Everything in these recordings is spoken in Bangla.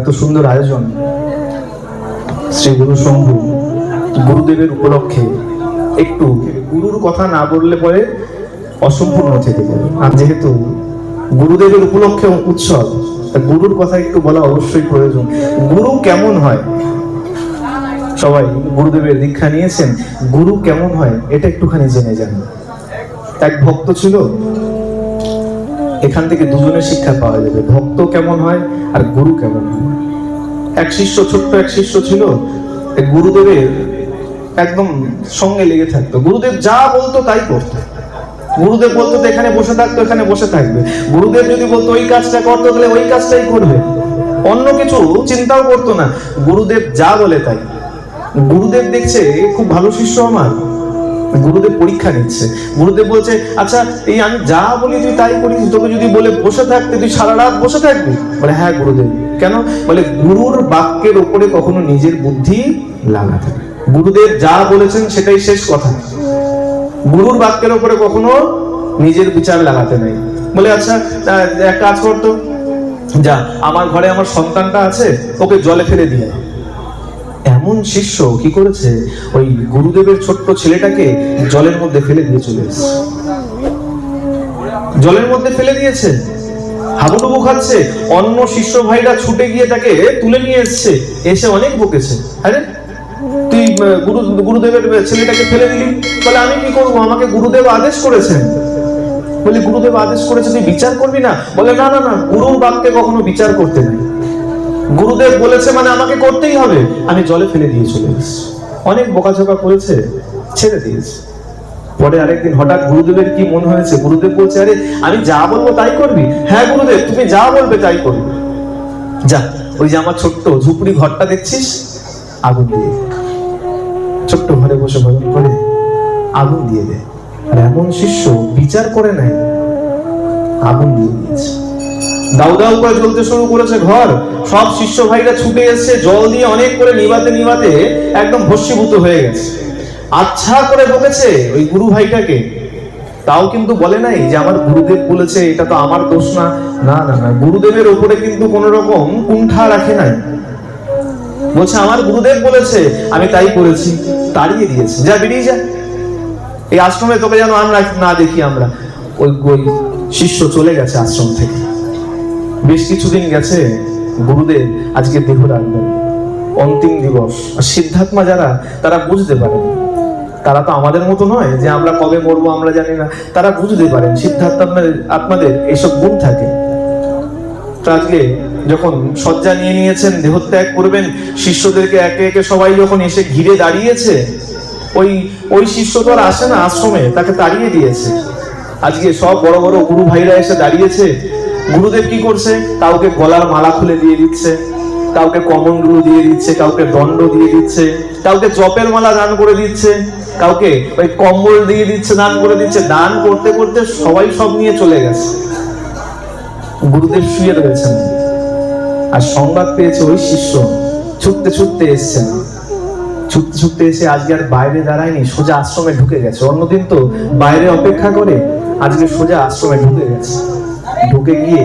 এত সুন্দর আয়োজন। শ্রী গুরু শম্ভু গুরুদেবের উপলক্ষে একটু গুরুর কথা না বললে পরে অসম্পূর্ণ থেকে যাবে আর যেহেতু গুরুদেবের উপলক্ষে উৎসব গুরুর কথা একটু বলা অবশ্যই প্রয়োজন। গুরু কেমন হয়? সবাই গুরুদেবের দীক্ষা নিয়েছেন। গুরু কেমন হয়? এটা একটুখানি জেনে যান। এক ভক্ত ছিল এখান থেকে দুজনের শিক্ষা পাওয়া যাবে। ভক্ত কেমন হয় আর গুরু কেমন হয়? এক শিষ্য, ছোট্ট এক শিষ্য ছিল গুরুদেবের একদম সঙ্গে লেগে থাকতো। গুরুদেব যা বলতো তাই করতো। গুরুদেব বলতো তো এখানে বসে থাকতো, এখানে বসে থাকবে। গুরুদেব যদি বলতো ওই কাজটা করতো, তাহলে ওই কাজটাই করবে। অন্য কিছু চিন্তাও করতো না। গুরুদেব যা বলে তাই। গুরুদেব দেখছে খুব ভালো শিষ্য আমার। গুরুদেব পরীক্ষা নিচ্ছে। গুরুদেব বলছে আচ্ছা এই আমি যা বলি তুই তাই করিস, তোকে যদি বলে বসে থাকতে, তুই সারা রাত বসে থাকবি? বলে হ্যাঁ গুরুদেব। কেন? বলে, গুরুর বাক্যের ওপরে কখনো নিজের বুদ্ধি লাগাতে। গুরুদেব যা বলেছেন সেটাই শেষ কথা। গুরুর বাক্যের ওপরে কখনো নিজের বিচার লাগাতে নেই। বলে আচ্ছা এক কাজ করতো যা, আমার ঘরে আমার সন্তানটা আছে, ওকে জলে ফেলে দিয়ে। এমন শিষ্য কি করেছে? ওই গুরুদেবের ছোট্ট ছেলেটাকে জলের মধ্যে ফেলে দিয়ে চলে এসেছে। জলের মধ্যে ফেলে দিয়েছে। হাবুডুবু খাচ্ছে। অন্য শিষ্য ভাইরা ছুটে গিয়ে তাকে তুলে নিয়ে এসছে। এসে অনেক বকেছে। আরে, তুই গুরু, গুরুদেবের ছেলেটাকে ফেলে দিলি? বলে আমি কি করব? আমাকে গুরুদেব আদেশ করেছেন। বলে, গুরুদেব আদেশ করেছে, তুই বিচার করবি না? বলে, না না না, গুরুর বাক্যে কখনো বিচার করতে নেই। গুরুদেব বলেছে মানে আমাকে করতেই হবে। আমি জলে ফেলে দিয়ে চলে এসেছি। অনেক বোকাঝোকা করেছে, ছেড়ে দিয়েছে। পরে আরেকদিন হঠাৎ গুরুদেবের কি মনে হয়েছে? গুরুদেব বলছে, আরে, আমি যা বলব তাই করবি? হ্যাঁ গুরুদেব, তুমি যা বলবে তাই করবি। যা, ওই যে আমার ছোট্ট ঝুপড়ি ঘরটা দেখছিস? আগুন দিয়ে। ছোট্ট ঘরে বসে ভজন করে, আগুন দিয়ে দেয় আর এমন শিষ্য বিচার করে নাই আগুন দিয়ে দিয়েছে। দাউ দাউ করে জ্বলতে শুরু করেছে ঘর। সব শিষ্য ভাইরা ছুটে এসেছে জল দিয়ে অনেক করে নিবাতে নিবাতে একদম ভস্মীভূত হয়ে গেছে। আচ্ছা করে বলেছে ওই গুরু ভাইটাকে। তাও কিন্তু বলে নাই যে আমার গুরুদেব বলেছে, এটা তো আমার দোষ না। না না না, গুরুদেবের ওপরে কিন্তু কোন রকম কুণ্ঠা রাখে নাই। বলছে, আমার গুরুদেব বলেছে, আমি তাই করেছি, তাড়িয়ে দিয়েছে। যা, বেরিয়ে যা। এই আশ্রমে তোকে যেন আমরা না দেখি আমরা। ওই ওই শিষ্য চলে গেছে আশ্রম থেকে। বেশ কিছুদিন গেছে, গুরুদেব আজকে দেহ রাখবেন। অন্তিম দিবস। আর সিদ্ধাত্মা যারা, তারা বুঝতে পারেন। তারা তো আমাদের মতো নয় যে আমরা কবে মরবো আমরা জানি না। তারা বুঝতে পারেন, সিদ্ধার্থ আপনাদের আপনাদের এইসব গুণ থাকে। আজকে যখন শয্যা নিয়ে নিয়েছেন, দেহত্যাগ করবেন, শিষ্যদেরকে একে একে সবাই যখন এসে ঘিরে দাঁড়িয়েছে, ওই ওই শিষ্য তো আর আসে না আশ্রমে, তাকে তাড়িয়ে দিয়েছে। আজকে সব বড় বড় গুরু ভাইরা এসে দাঁড়িয়েছে গুরুদেব কি করছে? কাউকে গলার মালা খুলে দিয়ে দিচ্ছে, কাউকে কমন্ডলু দিয়ে দিচ্ছে, কাউকে দণ্ড দিয়ে দিচ্ছে, কাউকে জপের মালা দান করে দিচ্ছে, কাউকে ওই কম্বল দিয়ে দিচ্ছে, দান করে দিচ্ছে, দান করতে করতে সবাই সব নিয়ে চলে গেছে। গুরুদেব শুয়ে রয়েছেন। আর সংবাদ পেয়েছে ওই শিষ্য, ছুটতে ছুটতে এসছেন। ছুটতে ছুটতে এসে আজকে আর বাইরে দাঁড়ায়নি, সোজা আশ্রমে ঢুকে গেছে। অন্যদিন তো বাইরে অপেক্ষা করে আজকে সোজা আশ্রমে ঢুকে গেছে। ঢুকে গিয়ে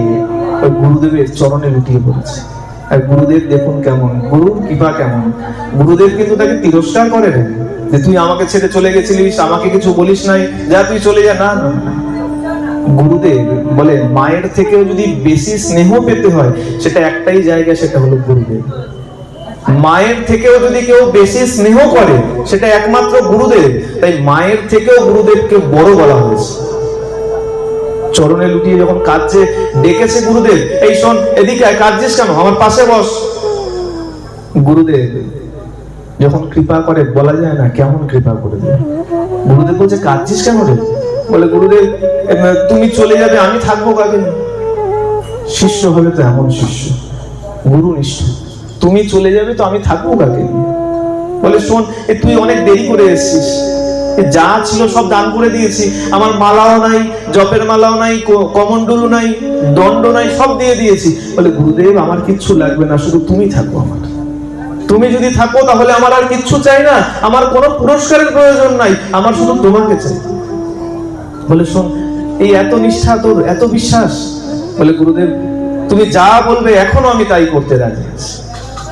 ওই গুরুদেবের চরণে লুটিয়ে পড়েছে। আর গুরুদেব দেখুন কেমন, গুরুর কৃপা কেমন। গুরুদেব কিন্তু তাকে তিরস্কার করে না যে তুই আমাকে ছেড়ে চলে গেছিলিস, আমাকে কিছু বলিস নাই, যা তুই চলে যা। না। গুরুদেব বলে মায়ের থেকেও যদি বেশি স্নেহ পেতে হয়, সেটা একটাই জায়গা, সেটা হলো গুরুদেব। মায়ের থেকেও যদি কেউ বেশি স্নেহ করে, সেটা একমাত্র গুরুদেব। তাই মায়ের থেকেও গুরুদেবকে বড় বলা হয়েছে। চরণে লুটিয়ে যখন কাজে ডেকেছে গুরুদেব, এই শোন, এদিকে কাঁদছিস কেন? আমার পাশে বস। গুরুদেব যখন কৃপা করে, বলা যায় না কেমন কৃপা করে দেয়। গুরুদেব বলছে, কাঁদছিস কেন রে? বলে, গুরুদেব তুমি চলে যাবে, আমি থাকব কাকে শিষ্য হলে তো এমন শিষ্য। গুরু নিষ্ঠ তুমি চলে যাবে তো আমি থাকব কাকে বলে, শোন তুই অনেক দেরি করে এসেছিস। যা ছিল সব দান করে দিয়েছি। আমার মালাও নাই, জপের মালাও নাই কমণ্ডলু নাই দণ্ড নাই, সব দিয়ে দিয়েছি। বলে, গুরুদেব, আমার কিচ্ছু লাগবে না, শুধু তুমি থাকো আমার। তুমি যদি থাকো, তাহলে আমার আর কিচ্ছু চাই না। আমার কোনো পুরস্কারের প্রয়োজন নাই, আমার শুধু তোমাকে চাই। বলে, শোন, এই এত নিষ্ঠা তোর, এত বিশ্বাস। বলে, গুরুদেব, তুমি যা বলবে, এখনও আমি তাই করতে রাজি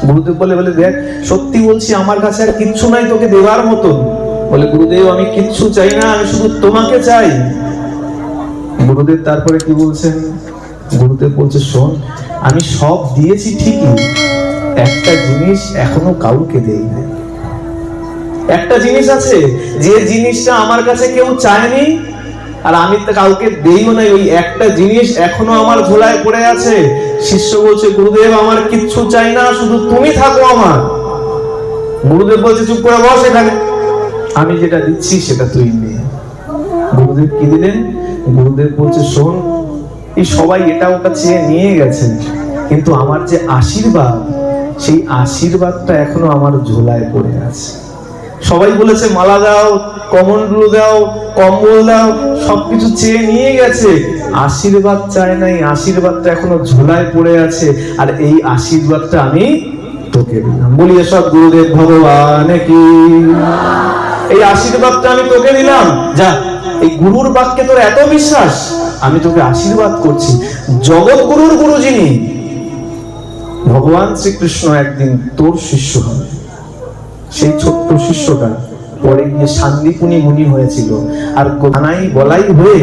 গুরুদেব বলে বলে, দেখ, সত্যি বলছি, আমার কাছে আর কিচ্ছু নাই, তোকে দেওয়ার মতন। বলে, গুরুদেব, আমি কিচ্ছু চাই না, আমি শুধু তোমাকে চাই। গুরুদেব তারপরে কি বলছেন? গুরুদেব বলছে, শোন, আমি সব দিয়েছি ঠিকই, একটা জিনিস এখনও কাউকে দেই নাই একটা জিনিস আছে, যে জিনিসটা আমার কাছে কেউ চায়নি, আর আমি তো কাউকে দেইও নাই, ওই একটা জিনিস এখনও আমার ঝোলায় পড়ে আছে। শিষ্য বলছে, গুরুদেব, আমার কিচ্ছু চাই না, শুধু তুমি থাকো আমার। গুরুদেব বলছে, চুপ করে বস এখানে। আমি যেটা দিচ্ছি সেটা তুই নে। গুরুদেব কি দিলেন? গুরুদেব বলছে, শোন, এই সবাই এটা ওটা চেয়ে নিয়ে গেছে কিন্তু আমার যে আশীর্বাদ, সেই আশীর্বাদটা এখনও আমার ঝোলায় পড়ে আছে। সবাই বলেছে, মালা দাও কমন্ডলু দাও, কম্বল দাও, সবকিছু চেয়ে নিয়ে গেছে। আশীর্বাদ চায় নাই আশীর্বাদটা এখনও ঝোলায় পড়ে আছে, আর এই আশীর্বাদটা আমি তোকে দিলাম। বলি সব গুরুদেব, ভগবান কি? এই আশীর্বাদটা আমি তোকে দিলাম। যা, এই গুরুর বাক্যে তোর এত বিশ্বাস, আমি তোকে আশীর্বাদ করছি। জগৎ গুরুর গুরু যিনি, ভগবান শ্রীকৃষ্ণ একদিন তোর শিষ্য হবে সেই ছোট্ট শিষ্যটা পরে গিয়ে শান্তিপুনি মুনি হয়েছিল। আর কানাই বলাই হয়ে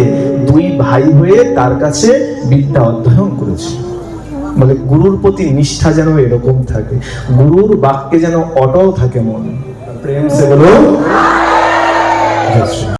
দুই ভাই হয়ে তার কাছে বিদ্যা অধ্যয়ন করেছে। বলে গুরুর প্রতি নিষ্ঠা যেন এরকম থাকে, গুরুর বাক্যে যেন অটল থাকে মন। প্রেম সে বলো জয় শ্রী রাম।